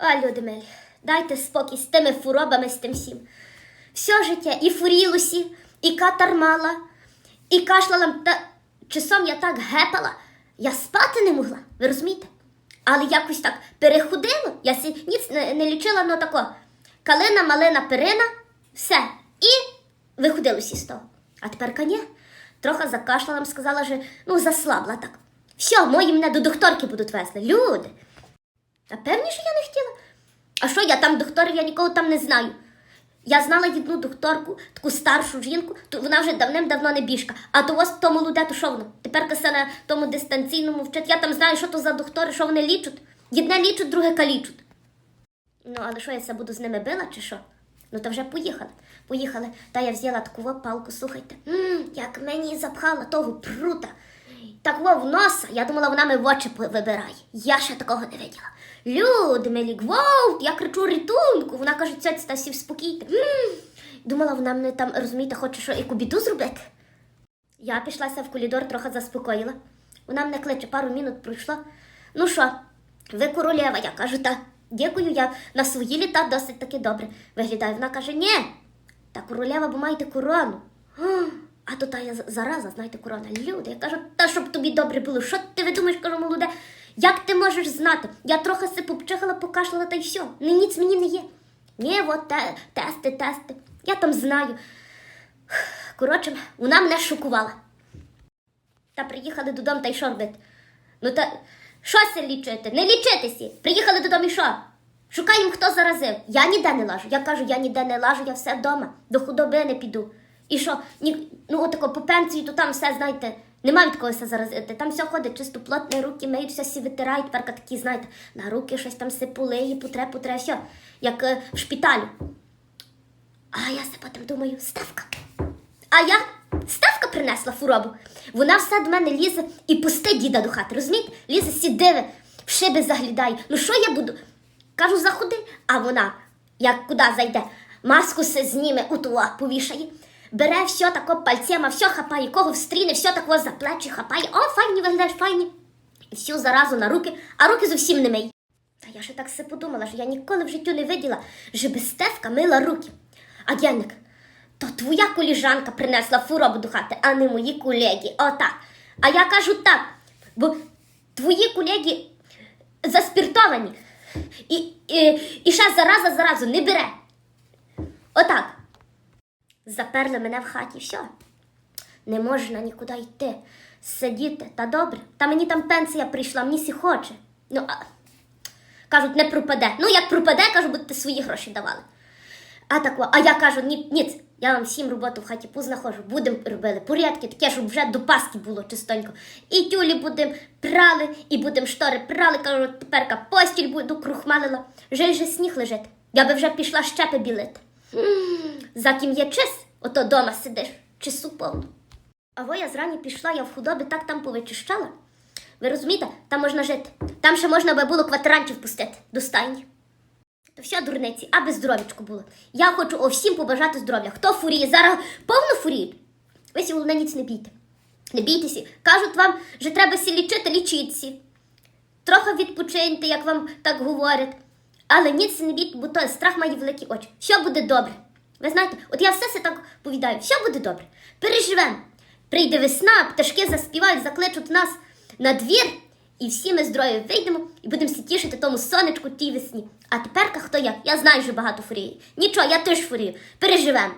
А, люди дайте спокій з тими фуробами, з тим всім. Все життя і фурілусі, і катар мала, і кашляла, та часом я так гепала, я спати не могла, ви розумієте? Але якось так переходило, я сі ніц не, не лічила, ну тако. Калина, малина, перина, все. І виходили всі з того. А тепер коні. Трохи закашляла, сказала, що ну заслабла так. Все, мої мене до докторки будуть везли. Люди. Та певні, що я не хотіла. А що я там докторів, я нікого там не знаю. Я знала одну докторку, таку старшу жінку, то вона вже давним-давно не біжка. А то ось то молоде, то що воно? Тепер касе на тому дистанційному вчать. Я там знаю, що то за доктори, що вони лічать. Єдне лічуть, друге калічуть. Ну, але що я це буду з ними била, чи що? Ну, то вже поїхали. Поїхали. Та я взяла таку палку, слухайте. м як мені запхала того прута. Так во в носа. Я думала, вона мене в очі вибирає. Я ще такого не виділа. Люди, милі, гвалт, я кричу рятунку. Вона каже, цьоць та сів спокійте. Думала, вона мене там, розумієте, хоче що яку біду зробити. Я пішлася в коридор, трохи заспокоїла. Вона мене кличе, пару минут пройшло. Ну що, ви королева, я кажу, та дякую, я на свої літа досить таки добре виглядаю. Вона каже, ні, та королева, бо маєте корону. «А, то та я зараза, знаєте, корона. Люди, я кажу, та щоб тобі добре було. Що ти ви думаєш, кажу, молоде? Як ти можеш знати? Я трохи си попчихала, покашляла та й все. Ні, ніц мені не є. Ні, от те, тести, тести. Я там знаю. Коротше, вона мене шокувала. Та приїхали додому та й що робити? Ну та що це лічити? Не лічитися. Приїхали додому і що? Шукаємо, хто заразив. Я ніде не лажу. Я кажу, я ніде не лажу, я все вдома. До худоби не піду. І що? Ну отако по пенсії, то там все, знаєте, нема від кого все заразити. Там все ходить, чисто плотне, руки миють, все всі витирають, тепер такі, знаєте, на руки щось там сипулеє, путре, путре, все. Як е, в шпиталі. А я себе потім думаю, Ставка. А я Ставка принесла фуробу. Вона все до мене лізе і пусте діда до хати, розумієте? Лізе сі диви, в шиби заглядає. Ну що я буду? Кажу, заходи, а вона, як куди зайде, маску се зніме, у ту повішає. Бере все тако пальцями, все хапає, кого встріне, все тако за плечі хапає. О, файні виглядаєш, файні. І всю заразу на руки, а руки зовсім не мий. Та я ще так все подумала, що я ніколи в життю не виділа, що без Стевка мила руки. А Яник, то твоя коліжанка принесла фуробу до хати, а не мої колеги. Отак. А я кажу так, бо твої колеги заспіртовані. І, і, і ще зараза заразу не бере. Заперли мене в хаті, все. Не можна нікуди йти, сидіти, та добре. Та мені там пенсія прийшла, мені сі хоче. Ну, а... кажуть, не пропаде. Ну, як пропаде, кажу, будете свої гроші давали. А тако, а я кажу, ні, ні, я вам всім роботу в хаті познаходжу, будемо робили порядки, таке, щоб вже до Пасхи було чистенько. І тюлі будемо прали, і будемо штори прали, кажу, тепер постіль буду крухмалила. Вже вже сніг лежить. Я би вже пішла щепи білити. За ким є чис, ото дома сидиш, чису повну. А во я зрані пішла, я в худобі так там повичищала. Ви розумієте, там можна жити. Там ще можна би було квартирантів пустити до стайні. То все дурниці, аби здоровічко було. Я хочу о всім побажати здоров'я. Хто фуріє? Зараз повно фуріють. Ви сі головне ніц не бійте. Не бійтеся. Кажуть вам, що треба сі лічити, лічіться. Трохи відпочиньте, як вам так говорять. Але ніц не бійте, бо то страх має великі очі. Все буде добре. Ви знаєте, от я все це так повідаю, все буде добре. Переживемо. Прийде весна, пташки заспівають, закличуть нас на двір, і всі ми здорові вийдемо і будемо всі тішити тому сонечку тій весні. А тепер хто я? Я знаю, що багато фурії. Нічого, я теж фурію. Переживемо.